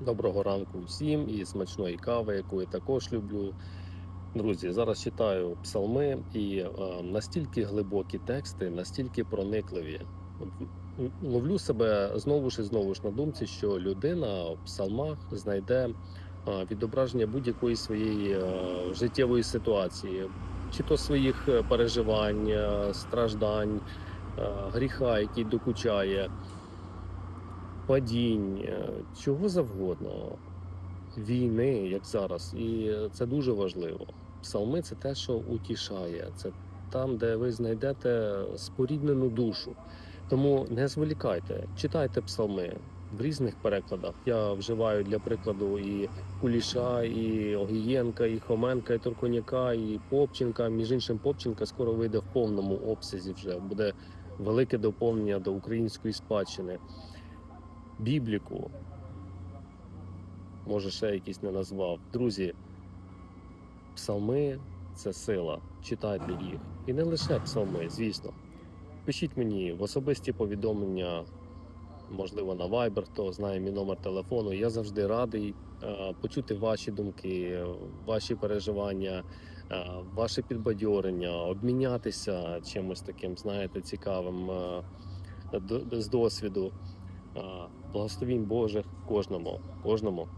Доброго ранку всім і смачної кави, яку я також люблю. Друзі, зараз читаю псалми і е, настільки глибокі тексти, настільки проникливі. Ловлю себе знову ж і знову ж на думці, що людина в псалмах знайде е, відображення будь-якої своєї е, життєвої ситуації, чи то своїх переживань, страждань, гріха, який докучає падінь, е, чого завгодно, війни, як зараз. І це дуже важливо. Псалми це те, що утішає, це там, де ви знайдете споріднену душу. Тому не зволікайте, читайте псалми в різних перекладах. Я вживаю для прикладу і Куліша, і Огієнка, і Хоменка, і Турконяка, і Попченка. Між іншим, Попченка скоро вийде в повному обсязі. Вже буде велике доповнення до української спадщини. Бібліку. Може, ще якісь не назвав. Друзі, псалми це сила. Читайте їх. І не лише псалми, звісно. Пишіть мені в особисті повідомлення, можливо, на Viber, хто знає мій номер телефону. Я завжди радий е, почути ваші думки, ваші переживання, е, ваше підбадьорення, обмінятися чимось таким, знаєте, цікавим е, до- з досвіду. Благословінь Божих кожному, кожному.